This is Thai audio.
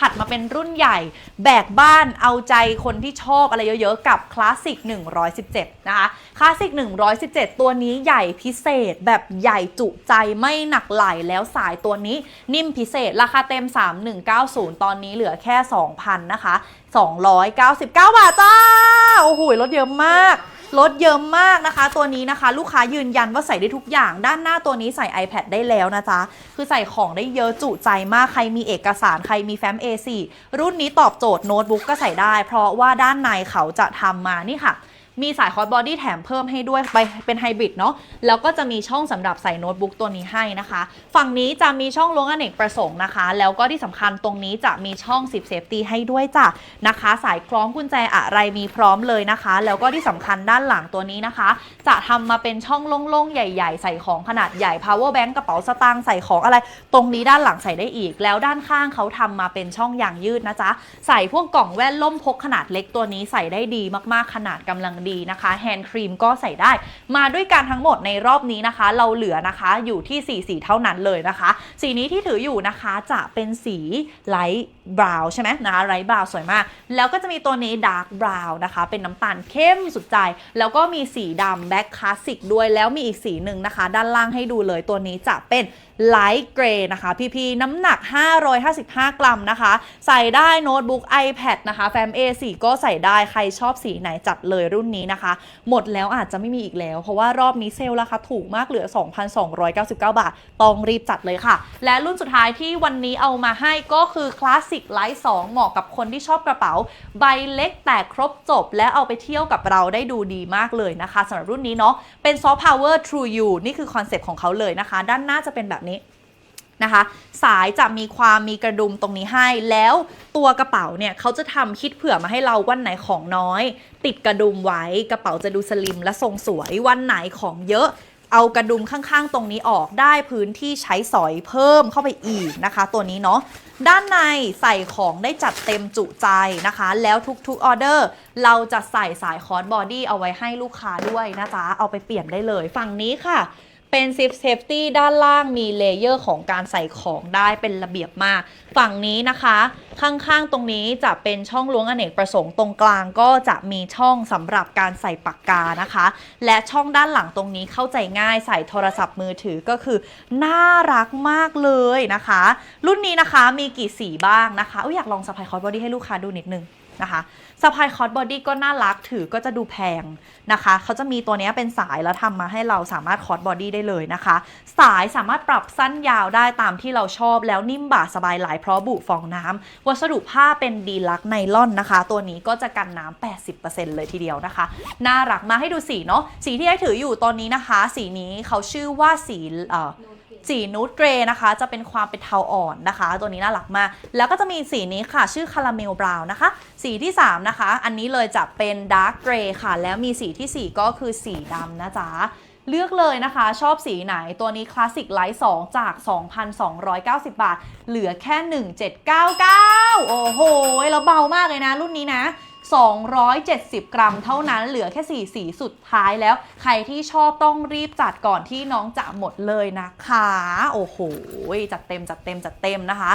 ผัดมาเป็นรุ่นใหญ่ แบกบ้านเอาใจคนที่ชอบอะไรเยอะๆ กับคลาสสิก117 นะคะคลาสสิก117 ตัวนี้ใหญ่พิเศษแบบใหญ่จุใจไม่หนักไหลแล้วสายตัวนี้นิ่มพิเศษราคาเต็ม 3190 ตอนนี้เหลือแค่ 2,000 นะคะ 299 บาทจ้า โอ้โหลดเยอะมาก ลดเยอะมากนะคะ ตัวนี้นะคะ ลูกค้ายืนยันว่าใส่ได้ทุกอย่าง ด้านหน้าตัวนี้ใส่ iPad ได้แล้วนะจ๊ะ คือใส่ของได้เยอะจุใจมาก ใครมีเอกสาร ใครมีแฟ้ม A4 รุ่นนี้ตอบโจทย์โน้ตบุ๊กก็ใส่ได้ เพราะว่าด้านในเขาจะทำมานี่ค่ะมีสายคอร์ดบอดี้แถมเพิ่มให้ด้วยไปเป็นไฮบริดเนาะแล้วก็จะมีช่องสำหรับใส่โน้ตบุ๊กตัวนี้ให้นะคะ ฝั่งนี้จะมีช่องล้วงอเนกประสงค์นะคะ แล้วก็ที่สำคัญตรงนี้จะมีช่อง10เซฟตี้ให้ด้วยจ้ะนะคะ สายคล้องกุญแจอะไรมีพร้อมเลยนะคะ แล้วก็ที่สำคัญด้านหลังตัวนี้นะคะ จะทำมาเป็นช่องโล่งๆ ใหญ่ ๆ ใส่ของขนาดใหญ่ power bank กระเป๋าสตางค์ใส่ของอะไร ตรงนี้ด้านหลังใส่ได้อีก แล้วด้านข้างเขาทำมาเป็นช่องยางยืดนะจ๊ะใส่พวกกล่องแว่นล่มพกขนาดเล็กตัวนี้ใส่ได้ดีมากๆขนาดกำลังดีนะคะแฮนด์ครีมก็ใส่ได้ มาด้วยกันทั้งหมดในรอบนี้นะคะ เราเหลือนะคะอยู่ที่สีสีเท่านั้นเลยนะคะ สีนี้ที่ถืออยู่นะคะจะเป็นสีไลท์บราวน์ใช่ไหมนะคะไลท์บราวน์สวยมาก แล้วก็จะมีตัวนี้ดาร์กบราวน์นะคะ เป็นน้ำตาลเข้มสุดใจ แล้วก็มีสีดำแบ็คคลาสสิกด้วยแล้วมีอีกสีหนึ่งนะคะ ด้านล่างให้ดูเลยตัวนี้จะเป็นไลท์เกรย์นะคะ พีพีน้ำหนัก 555 กรัมนะคะ ใส่ได้โน้ตบุ๊ก iPad นะคะแฟม A4 ก็ใส่ได้ใครชอบสีไหนจัดเลยรุ่นนี้นะคะ หมดแล้วอาจจะไม่มีอีกแล้ว เพราะว่ารอบนี้เซลล์ราคาถูกมากเหลือ 2,299 บาท ต้องรีบจัดเลยค่ะ และรุ่นสุดท้ายที่วันนี้เอามาให้ก็คือคลาสสิกไลท์2เหมาะกับคนที่ชอบกระเป๋า ใบเล็กแต่ครบจบ และเอาไปเที่ยวกับเราได้ดูดีมากเลยนะคะสำหรับรุ่นนี้เนาะเป็น Soft Power True You นี่คือคอนเซปต์ของเขาเลยนะคะ ด้านหน้าจะเป็นแบบนี้ นะคะ สายจะมีความมีกระดุมตรงนี้ให้ แล้วตัวกระเป๋าเนี่ยเขาจะทำคิดเผื่อมาให้เราวันไหนของน้อย ติดกระดุมไว้กระเป๋าจะดูสลิมและทรงสวยวันไหนของเยอะเอากระดุมข้างๆ ตรงนี้ออกได้พื้นที่ใช้สอยเพิ่มเข้าไปอีกนะคะ ตัวนี้เนาะด้านในใส่ของได้จัดเต็มจุใจนะคะ แล้วทุกๆออเดอร์ เราจะใส่สายคอร์สบอดี้เอาไว้ให้ลูกค้าด้วยนะจ๊ะเอาไปเปลี่ยนได้เลย ฝั่งนี้ค่ะ เป็นซิปเซฟตี้ด้านล่างมีเลเยอร์ของการใส่ของได้เป็นระเบียบมาก ฝั่งนี้นะคะ ข้างๆตรงนี้จะเป็นช่องล้วงอเนกประสงค์ตรงกลางก็จะมีช่องสำหรับการใส่ปากกานะคะ และช่องด้านหลังตรงนี้เข้าใจง่ายใส่โทรศัพท์มือถือก็คือ น่ารักมากเลยนะคะ รุ่นนี้นะคะมีกี่สีบ้างนะคะอยอยากลองสะพายคอร์บอดี้ให้ลูกค้าดูนิดนึง นะคะสะพายคอร์สบอดี้ก็น่ารักถือก็จะดูแพงนะคะเขาจะมีตัวนี้เป็นสายแล้วทำมาให้เราสามารถคอร์สบอดี้ได้เลยนะคะ สายสามารถปรับสั้นยาวได้ตามที่เราชอบ แล้วนิ่มบ่าสบายหลายเพราะบุฟองน้ำวัสดุผ้าเป็นดีลักไนล่อนนะคะ ตัวนี้ก็จะกันน้ำ80%เลยทีเดียวนะคะ น่ารักมาให้ดูสีเนาะสีที่ได้ถืออยู่ตอนนี้นะคะ สีนี้เขาชื่อว่าสีเอ่อ สีนูดเกรย์นะคะ จะเป็นความเป็นเทาอ่อนนะคะ ตัวนี้น่ารักมาก แล้วก็จะมีสีนี้ค่ะ ชื่อคาราเมลบราวน์นะคะ สีที่ 3 นะคะ อันนี้เลยจะเป็นดาร์กเกรย์ค่ะ แล้วมีสีทีสี่4 ก็คือสีดำนะจ๊ะเลือกเลยนะคะ ชอบสีไหนตัวนี้คลาสสิกไลท์2จาก 2,290 บาท เหลือแค่ 1799 โอ้โหแล้วเบามากเลยนะ รุ่นนี้นะ 270 กรัมเท่านั้นเหลือแค่สีสีสุดท้ายแล้ว ใครที่ชอบต้องรีบจัดก่อนที่น้องจะหมดเลยนะคะ โอ้โห จัดเต็มจัดเต็มจัดเต็มนะคะ